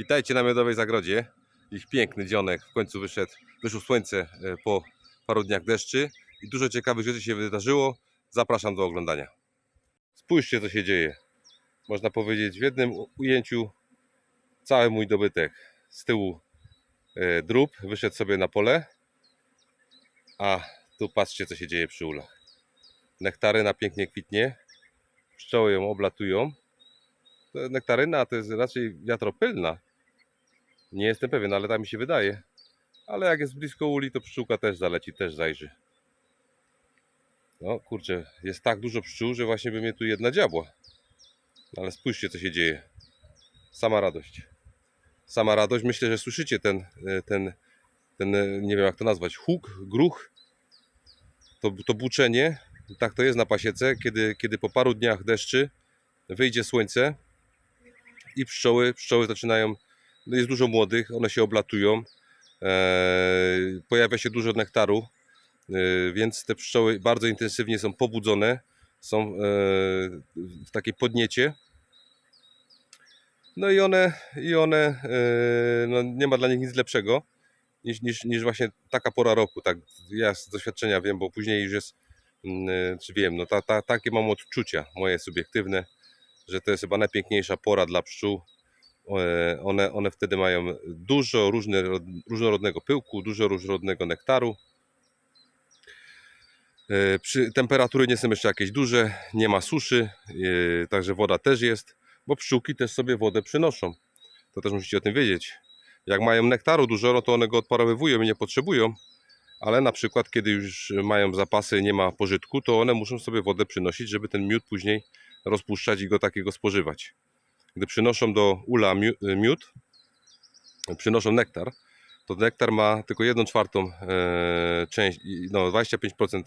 Witajcie na Miodowej Zagrodzie. Ich piękny dzionek w końcu wyszedł, wyszło słońce e, po paru dniach deszczy i dużo ciekawych rzeczy się wydarzyło. Zapraszam do oglądania. Spójrzcie co się dzieje. Można powiedzieć w jednym ujęciu cały mój dobytek. Z tyłu e, drób wyszedł sobie na pole, a tu patrzcie co się dzieje przy ulach. Nektaryna pięknie kwitnie, pszczoły ją oblatują. To nektaryna to jest raczej wiatropylna. Nie jestem pewien, ale tak mi się wydaje. Ale jak jest blisko uli, to pszczółka też zaleci, też zajrzy. No kurczę, jest tak dużo pszczół, że właśnie by mnie tu jedna dziabła. Ale spójrzcie, co się dzieje. Sama radość. Sama radość. Myślę, że słyszycie ten, e, ten, ten e, nie wiem jak to nazwać, huk, gruch. To, to buczenie. Tak to jest na pasiece, kiedy, kiedy po paru dniach deszczy wyjdzie słońce i pszczoły, pszczoły zaczynają, no jest dużo młodych, one się oblatują, e, pojawia się dużo nektaru, e, więc te pszczoły bardzo intensywnie są pobudzone, są e, w takiej podniecie. No i one, i one no nie ma dla nich nic lepszego niż, niż, niż właśnie taka pora roku. Tak, ja z doświadczenia wiem, bo później już jest, mm, czy wiem, no ta, ta, takie mam odczucia moje subiektywne, że to jest chyba najpiękniejsza pora dla pszczół. E, One, one wtedy mają dużo różne, różnorodnego pyłku, dużo różnorodnego nektaru. E, Przy, temperatury nie są jeszcze jakieś duże, nie ma suszy, e, także woda też jest, bo pszczółki też sobie wodę przynoszą. To też musicie o tym wiedzieć. Jak mają nektaru dużo, no to one go odparowywują i nie potrzebują, ale na przykład kiedy już mają zapasy, nie ma pożytku, to one muszą sobie wodę przynosić, żeby ten miód później rozpuszczać i go takiego spożywać. Gdy przynoszą do ula mió- miód, przynoszą nektar, to nektar ma tylko 1 czwartą e, część, no 25%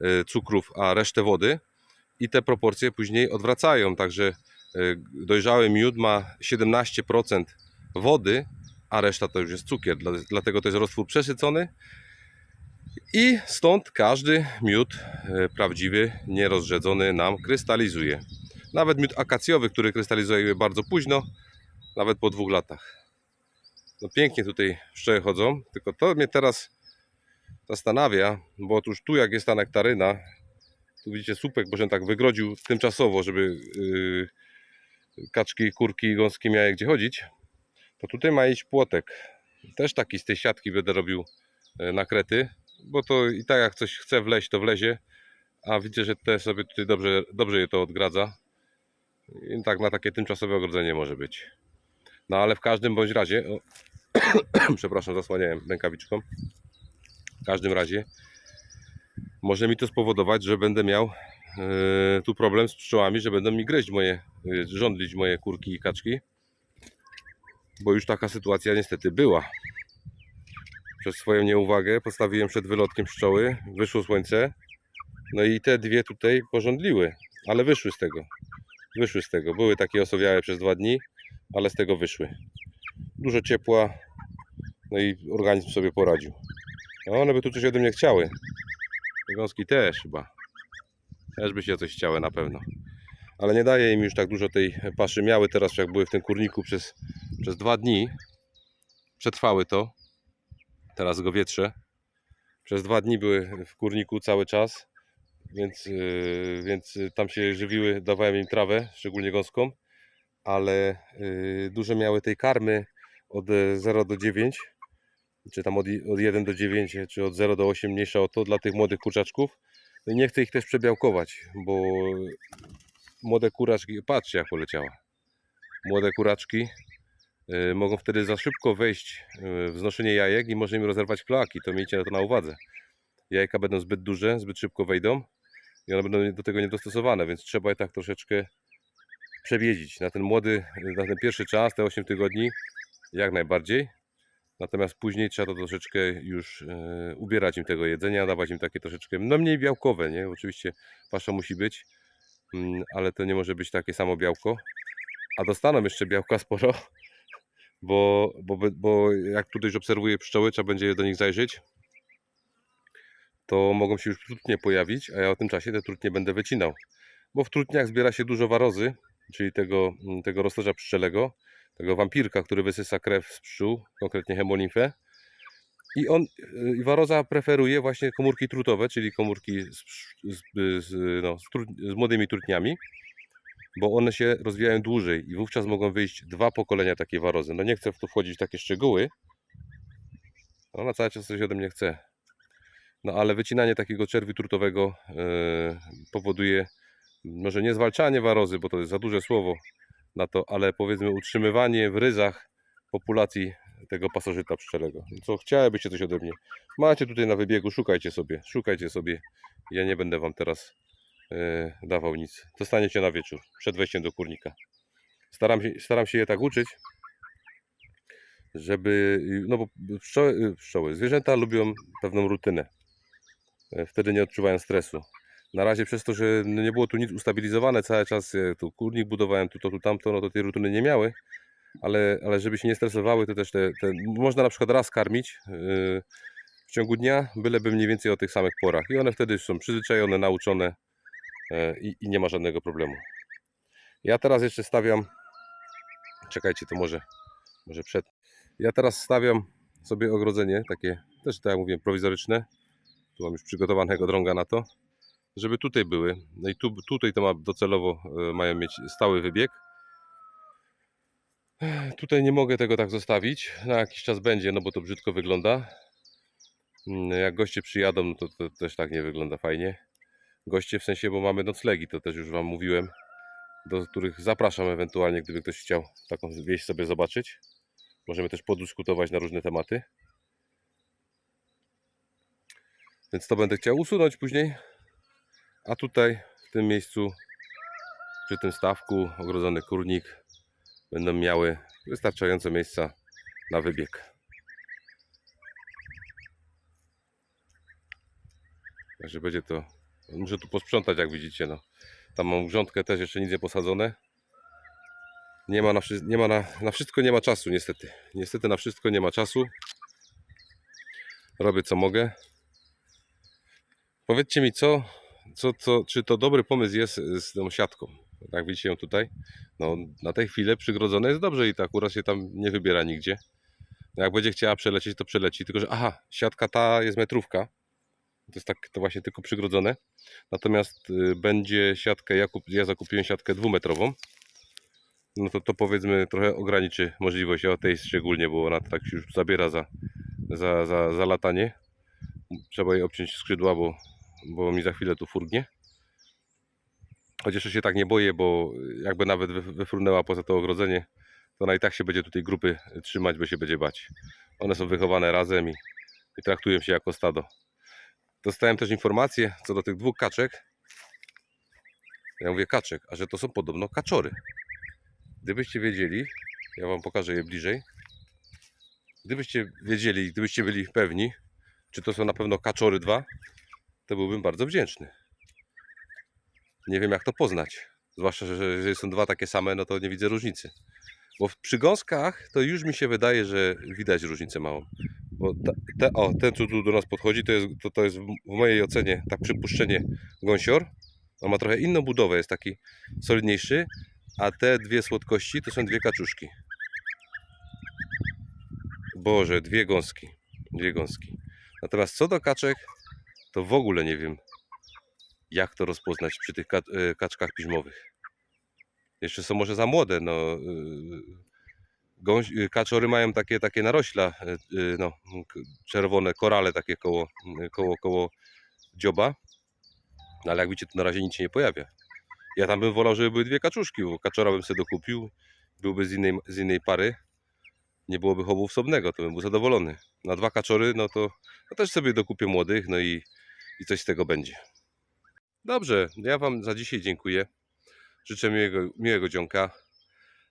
e, cukrów, a resztę wody. I te proporcje później odwracają, także e, dojrzały miód ma 17% wody, a reszta to już jest cukier, dla- dlatego to jest roztwór przesycony. I stąd każdy miód prawdziwy, nierozrzedzony nam krystalizuje. Nawet miód akacjowy, który krystalizuje bardzo późno, nawet po dwóch latach. No pięknie tutaj pszczoły chodzą, tylko to mnie teraz zastanawia, bo otóż tu jak jest ta nektaryna, tu widzicie słupek, bo się tak wygrodził tymczasowo, żeby yy, kaczki, kurki, gąski miały gdzie chodzić, to tutaj ma iść płotek. Też taki z tej siatki będę robił e, nakrety, bo to i tak jak coś chce wleźć, to wlezie, a widzę, że te sobie tutaj dobrze, dobrze je to odgradza. I tak na takie tymczasowe ogrodzenie może być. No ale w każdym bądź razie, o, przepraszam, zasłaniałem rękawiczką. W każdym razie może mi to spowodować, że będę miał e, tu problem z pszczołami, że będą mi gryźć moje, e, żądlić moje kurki i kaczki. Bo już taka sytuacja niestety była. Przez swoją nieuwagę postawiłem przed wylotkiem pszczoły, wyszło słońce, no i te dwie tutaj porządliły, ale wyszły z tego. Wyszły z tego. Były takie osowiałe przez dwa dni, ale z tego wyszły. Dużo ciepła, no i organizm sobie poradził. A one by tu coś ode mnie chciały. Te Gąski też chyba. Też by się coś chciały na pewno. Ale nie daje im już tak dużo tej paszy. Miały teraz, jak były w tym kurniku przez, przez dwa dni. Przetrwały to. Teraz go wietrzę. Przez dwa dni były w kurniku cały czas więc, yy, więc y, tam się żywiły, dawałem im trawę, szczególnie gąskom, ale yy, dużo miały tej karmy od e, 0 do 9, czy tam od, od 1 do 9, czy od 0 do 8, mniejsza o to, dla tych młodych kurczaczków. No i nie chcę ich też przebiałkować, bo młode kuraczki, patrzcie jak poleciała, młode kuraczki mogą wtedy za szybko wejść w znoszenie jajek i może im rozerwać kloaki, to miejcie to na uwadze. Jajka będą zbyt duże, zbyt szybko wejdą i one będą do tego niedostosowane, więc trzeba je tak troszeczkę przebiedzić. Na ten młody, na ten pierwszy czas, te 8 tygodni, jak najbardziej. Natomiast później trzeba to troszeczkę już e, ubierać im tego jedzenia, dawać im takie troszeczkę, no mniej białkowe, nie? Oczywiście pasza musi być, mm, ale to nie może być takie samo białko. A dostaną jeszcze białka sporo, bo, bo, bo jak tutaj już obserwuję pszczoły, trzeba będzie do nich zajrzeć, to mogą się już trutnie pojawić, a ja o tym czasie te trutnie będę wycinał. Bo w trutniach zbiera się dużo warozy, czyli tego, tego roztoża pszczelego. tego wampirka, który wysysa krew z pszczół, konkretnie hemolimfę. I on, y, i waroza preferuje właśnie komórki trutowe, czyli komórki z, z, z, no, z, trut- z młodymi trutniami, bo one się rozwijają dłużej i wówczas mogą wyjść dwa pokolenia takiej warozy. No nie chcę w to wchodzić w takie szczegóły. Ona cały czas coś ode mnie chce. No ale wycinanie takiego czerwi trutowego e, powoduje, może nie zwalczanie warozy, bo to jest za duże słowo na to, ale powiedzmy utrzymywanie w ryzach populacji tego pasożyta pszczelego. Co chciałybyście coś ode mnie? Macie tutaj na wybiegu, szukajcie sobie, szukajcie sobie. Ja nie będę wam teraz e, dawał nic. Dostaniecie na wieczór, przed wejściem do kurnika. Staram się, staram się je tak uczyć, żeby, no bo pszczoły, pszczoły, zwierzęta lubią pewną rutynę. E, Wtedy nie odczuwają stresu. Na razie przez to, że no nie było tu nic ustabilizowane cały czas, e, tu kurnik budowałem, tu to, tu tamto, no to tej rutyny nie miały, ale, ale żeby się nie stresowały, to też te, te można na przykład raz karmić yy, w ciągu dnia, byleby mniej więcej o tych samych porach i one wtedy są przyzwyczajone, nauczone e, i, i nie ma żadnego problemu. Ja teraz jeszcze stawiam, czekajcie, to może, może przed. Ja teraz stawiam sobie ogrodzenie, takie też tak jak mówiłem, prowizoryczne. Tu mam już przygotowanego drąga na to, żeby tutaj były. No i tu, tutaj to ma docelowo e, mają mieć stały wybieg. Tutaj nie mogę tego tak zostawić. Na jakiś czas będzie, no bo to brzydko wygląda. Mm, Jak goście przyjadą, no to, to też tak nie wygląda fajnie. Goście w sensie, bo mamy noclegi, to też już Wam mówiłem, do których zapraszam ewentualnie, gdyby ktoś chciał taką wieś sobie zobaczyć. Możemy też podyskutować na różne tematy. Więc to będę chciał usunąć później. A tutaj, w tym miejscu, przy tym stawku, ogrodzony kurnik, będą miały wystarczająco miejsca na wybieg. Także będzie to. Muszę tu posprzątać, jak widzicie. No. Tam mam grządkę też jeszcze nic nie posadzone. Nie ma, na, nie ma na, na wszystko nie ma czasu, niestety. Niestety na wszystko nie ma czasu. Robię co mogę. Powiedzcie mi, co, co, co, czy to dobry pomysł jest z tą siatką? Jak widzicie ją tutaj, no na tę chwilę przygrodzone jest dobrze i ta akurat się tam nie wybiera nigdzie. No, Jak będzie chciała przelecieć, to przeleci. Tylko, że aha, siatka ta jest metrówka. To jest tak to właśnie tylko przygrodzone. Natomiast y, będzie siatkę, ja, kup, ja zakupiłem siatkę dwumetrową. No to to powiedzmy trochę ograniczy możliwość, a tej szczególnie, bo ona tak się już zabiera za, za, za, za latanie. Trzeba jej obciąć skrzydła, bo, bo mi za chwilę tu furgnie. Chociaż ja się tak nie boję, bo jakby nawet wy- wyfrunęła poza to ogrodzenie, to ona i tak się będzie tutaj grupy trzymać, bo się będzie bać. One są wychowane razem i, i traktują się jako stado. Dostałem też informację co do tych dwóch kaczek. Ja mówię kaczek, a że to są podobno kaczory. Gdybyście wiedzieli, ja wam pokażę je bliżej. Gdybyście wiedzieli, gdybyście byli pewni, czy to są na pewno kaczory dwa, to byłbym bardzo wdzięczny. Nie wiem jak to poznać. Zwłaszcza, że jeżeli są dwa takie same, no to nie widzę różnicy. Bo w przygąskach to już mi się wydaje, że widać różnicę małą. Bo o, ten co tu do nas podchodzi, to jest, to, to jest w mojej ocenie, tak przypuszczenie, gąsior. On ma trochę inną budowę, jest taki solidniejszy, a te dwie słodkości to są dwie kaczuszki. Boże, dwie gąski. Dwie gąski. Natomiast co do kaczek, to w ogóle nie wiem, jak to rozpoznać przy tych e, kaczkach piżmowych. Jeszcze są może za młode, no. y, Gąś, y, kaczory mają takie, takie narośla, y, y, no, czerwone korale takie koło, y, koło, koło dzioba. No, ale jak widzicie, to na razie nic się nie pojawia. Ja tam bym wolał, żeby były dwie kaczuszki, bo kaczora bym sobie dokupił, byłby z innej, z innej pary. Nie byłoby chowu osobnego, to bym był zadowolony. Na dwa kaczory, no to no też sobie dokupię młodych, no i, i coś z tego będzie. Dobrze, ja Wam za dzisiaj dziękuję. Życzę miłego, miłego dzionka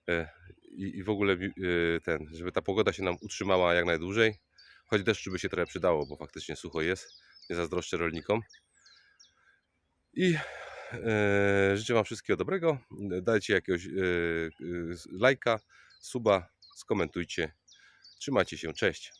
e, i, i w ogóle e, ten, żeby ta pogoda się nam utrzymała jak najdłużej. Choć deszczu by się trochę przydało, bo faktycznie sucho jest. Nie zazdroszczę rolnikom. I e, życzę Wam wszystkiego dobrego. Dajcie jakiegoś e, e, lajka, suba, skomentujcie. Trzymajcie się, cześć.